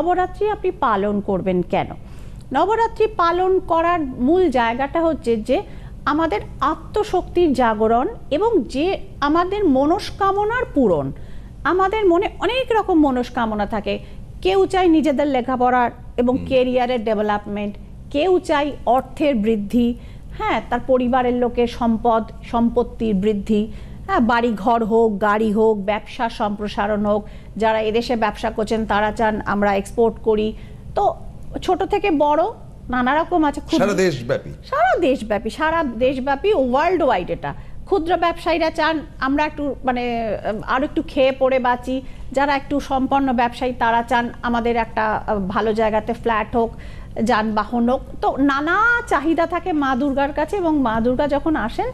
নবরাত্রি আপনি পালন করবেন কেন? নবরাত্রি পালন করার মূল জায়গাটা হচ্ছে যে আমাদের আত্মশক্তির জাগরণ এবং যে আমাদের মনস্কামনার পূরণ। আমাদের মনে অনেক রকম মনস্কামনা থাকে। কেউ চায় নিজেদের লেখাপড়ার এবং কেরিয়ারের ডেভেলপমেন্ট। কেউ চাই অর্থের বৃদ্ধি। হ্যাঁ তার পরিবারের লোকের সম্পদ সম্পত্তির বৃদ্ধি। হ্যাঁ বাড়ি ঘর হোক গাড়ি হোক ব্যবসা সম্প্রসারণ হোক যারা এদেশে ব্যবসা করছেন তারা চান আমরা এক্সপোর্ট করি। তো ছোট থেকে বড় নানা রকম আছে ক্ষুদ্র- সারা দেশব্যাপী। সারা দেশব্যাপী সারা দেশব্যাপী ওয়ার্ল্ড ওয়াইড এটা। ক্ষুদ্র ব্যবসায়ীরা চান আমরা একটু মানে আহ, আরও একটু খেয়ে পড়ে বাঁচি। যারা একটু সম্পন্ন ব্যবসায়ী তারা চান আমাদের একটা ভালো জায়গাতে ফ্ল্যাট হোক যানবাহন হোক। তো নানা চাহিদা থাকে মা দুর্গার কাছে এবং মা দুর্গা যখন আসেন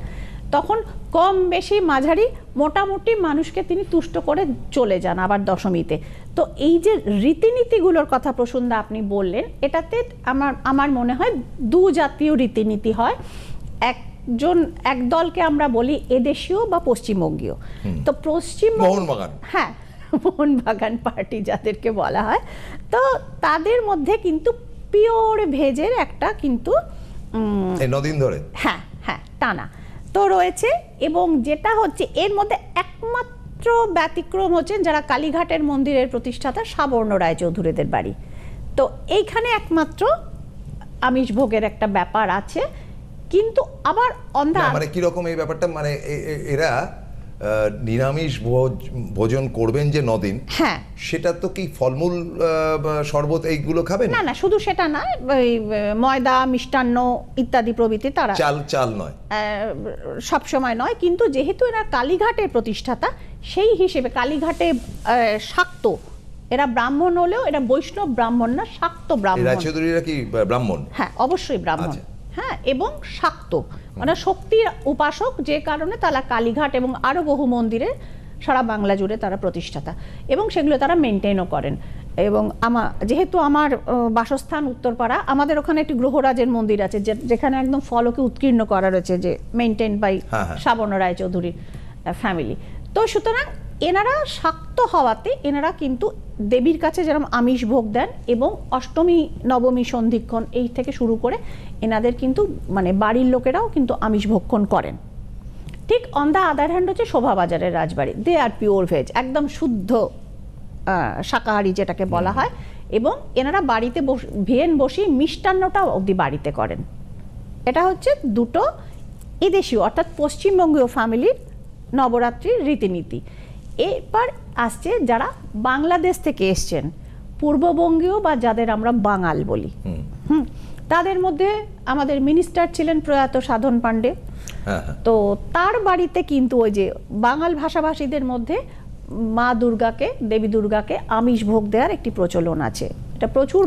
তখন কম বেশি মাঝারি মোটামুটি মানুষকে তিনি তুষ্ট করে চলে যান আবার দশমীতে। তো এই যে রীতিনীতিগুলোর কথা প্রসন্দা আপনি বললেন এটাতে আমার আমার মনে হয় দু জাতীয় রীতিনীতি হয়। একজন এক দলকে আমরা বলি এদেশীয় বা পশ্চিমবঙ্গীয়। তো পশ্চিম মোহনবাগান। হ্যাঁ মোহনবাগান পার্টি যাদেরকে বলা হয়। তো তাদের মধ্যে কিন্তু পিওর ভেজের একটা কিন্তু নদিন ধরে। হ্যাঁ হ্যাঁ টানা। রয়েছে এবং যেটা হচ্ছে এর মধ্যে একমাত্র ব্যতিক্রম হচ্ছেন যারা কালীঘাটের মন্দিরের প্রতিষ্ঠাতা সাবর্ণ রায় চৌধুরীদের বাড়ি। তো এইখানে একমাত্র আমিষ ভোগের একটা ব্যাপার আছে, কিন্তু আবার অন্ধা মানে কীরকম এই ব্যাপারটা? মানে এরা নিরামিষ ভোজ- ভোজন করবেন যে নদিন হ্যাঁ। সেটা তো কি ফলমূল শরবত এইগুলো খাবেন? না না শুধু সেটা না ময়দা মিষ্টান্ন ইত্যাদি প্রভৃতি তারা চাল চাল নয়। সব সময় নয় কিন্তু যেহেতু এরা কালীঘাটের প্রতিষ্ঠাতা সেই হিসেবে কালীঘাটে শাক্ত। এরা ব্রাহ্মণ হলেও এরা বৈষ্ণব ব্রাহ্মণ না শাক্ত ব্রাহ্মণ। রায়চৌধুরীরা কি ব্রাহ্মণ? হ্যাঁ অবশ্যই ব্রাহ্মণ। আচ্ছা। হ্যাঁ এবং শাক্ত। মানে শক্তির উপাসক যে কারণে তারা কালীঘাট এবং আরও বহু মন্দিরে সারা বাংলা জুড়ে তারা প্রতিষ্ঠাতা এবং সেগুলো তারা মেনটেনও করেন। এবং আমার যেহেতু আমার বাসস্থান উত্তরপাড়া আমাদের ওখানে একটি গ্রহরাজের মন্দির আছে যে- যেখানে একদম ফলকে উৎকীর্ণ করা রয়েছে যে মেনটেন বাই হ্যাঁ, হ্যাঁ। শ্রাবণ রায়চৌধুরীর ফ্যামিলি তো সুতরাং এনারা শাক্ত হওয়াতে এনারা কিন্তু দেবীর কাছে যেরকম আমিষ ভোগ দেন এবং অষ্টমী, নবমী সন্ধিক্ষণ এই থেকে শুরু করে এনাদের কিন্তু মানে বাড়ির লোকেরাও কিন্তু আমিষ ভক্ষণ করেন। ঠিক অন দ্য আদার হ্যান্ড হচ্ছে শোভাবাজারের রাজবাড়ি। দে আর পিওর ভেজ একদম শুদ্ধ শাকাহারি যেটাকে বলা হয় এবং এনারা বাড়িতে ভেন বসিয়ে মিষ্টান্নটাও অবধি বাড়িতে করেন। এটা হচ্ছে দুটো এদেশীয় অর্থাৎ পশ্চিমবঙ্গীয় ফ্যামিলির নবরাত্রির রীতিনীতি। এরপর আসছে যারা বাংলাদেশ থেকে এসছেন পূর্ববঙ্গীয় বা যাদের আমরা বাঙাল বলি। হুম। তাদের মধ্যে আমাদের মিনিস্টার ছিলেন প্রয়াত সাধন পাণ্ডে। হ্যাঁ হ্যাঁ। তো তার বাড়িতে কিন্তু ওই যে বাঙাল ভাষাভাষীদের মধ্যে মা দুর্গাকে দেবী দুর্গাকে আমিষ ভোগ দেওয়ার একটি প্রচলন আছে। এটা প্রচুর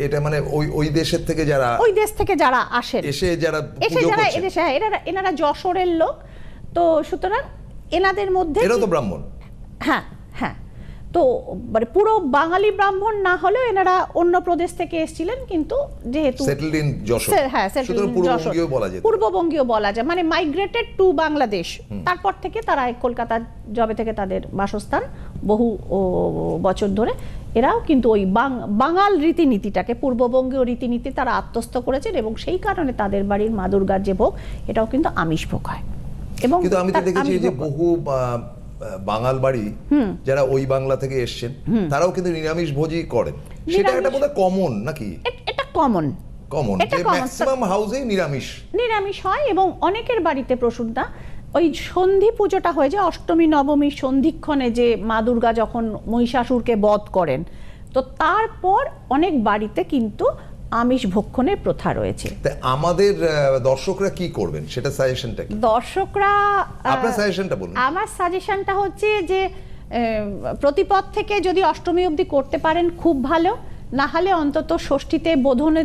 এটা মানে ওই ওই দেশের থেকে যারা ওই দেশ থেকে যারা আসেন। এসে যারা এসে যারা এদেশে হ্যাঁ, এনারা এনারা যশোরের লোক। তো সুতরাং এনাদের মধ্যে এরাও তো ব্রাহ্মণ। হ্যাঁ হ্যাঁ। তো মানে পুরো বাঙালি ব্রাহ্মণ না হলেও এনারা অন্য প্রদেশ থেকে এসেছিলেন কিন্তু যেহেতু সেটেলড ইন যশোর। হ্যাঁ সুতরাং in পূর্ববঙ্গীয় বলা যেত পূর্ববঙ্গীয় বলা যায়। মানে মাইগ্রেটেড টু বাংলাদেশ। তারপর থেকে তারা এই কলকাতার জবে থেকে তাদের বাসস্থান বহু বছর ধরে। এরাও কিন্তু ওই বাঙাল রীতিনীতিটাকে পূর্ববঙ্গীয় রীতিনীতি তারা আত্মস্থ করেছেন এবং সেই কারণে তাদের বাড়ির মা দুর্গার যে ভোগ এটাও কিন্তু আমিষ ভোগ হয়। এবং কিন্তু আমি তো দেখেছি যে বহু বাঙাল বাড়ি যারা ওই বাংলা থেকে এসছেন তারাও কিন্তু নিরামিষ ভোজই করেন। সেটা একটা নিরামিষ- বোধহয় কমন নাকি? এটা কমন কমন যে ম্যাক্সিমাম হাউসেই নিরামিষ। নিরামিষ হয় এবং অনেকের বাড়িতে প্রসূনটা ওই সন্ধি পুজোটা হয়ে যায় অষ্টমী নবমী সন্ধিক্ষণে যে মা দুর্গা যখন মহিষাসুরকে বধ করেন তো তারপর অনেক বাড়িতে কিন্তু আমিষ ভক্ষণের প্রথা রয়েছে। আমাদের দর্শকরা কি করবেন? সেটা সাজেশনটা কি? দর্শকরা আপনার সাজেশনটা বলুন। আমার সাজেশনটা হচ্ছে যে প্রতিপদ থেকে যদি অষ্টমী অবধি করতে পারেন খুব ভালো। না হলে অন্তত ষষ্ঠীতে বোধনে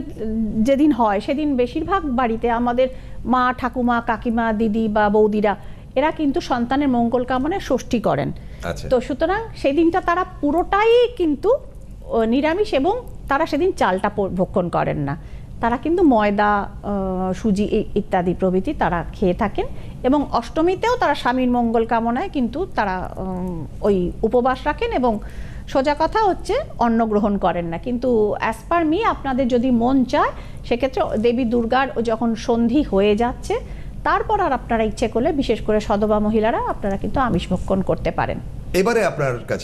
যেদিন হয় সেদিন বেশিরভাগ বাড়িতে আমাদের মা ঠাকুমা কাকিমা দিদি বা বৌদিরা এরা কিন্তু সন্তানের মঙ্গল কামনায় ষষ্ঠী করেন। আচ্ছা। তো সুতরাং সেই দিনটা তারা পুরোটাই কিন্তু নিরামিষ এবং তারা সেদিন চালটা ভক্ষণ করেন না। তারা কিন্তু ময়দা সুজি ইত্যাদি প্রভৃতি তারা খেয়ে থাকেন এবং অষ্টমীতেও তারা স্বামীর মঙ্গল কামনায় কিন্তু তারা ওই উপবাস রাখেন এবং সোজা কথা হচ্ছে অন্ন গ্রহণ করেন না। কিন্তু অ্যাজ পার মি আপনাদের যদি মন চায়, সেক্ষেত্রে দেবী দুর্গার যখন সন্ধি হয়ে যাচ্ছে, তারপর আর আপনারা ইচ্ছে করলে বিশেষ করে সদবা মহিলারা আপনারা কিন্তু আমিষ ভক্ষণ করতে পারেন। এবারে আপনার কাছে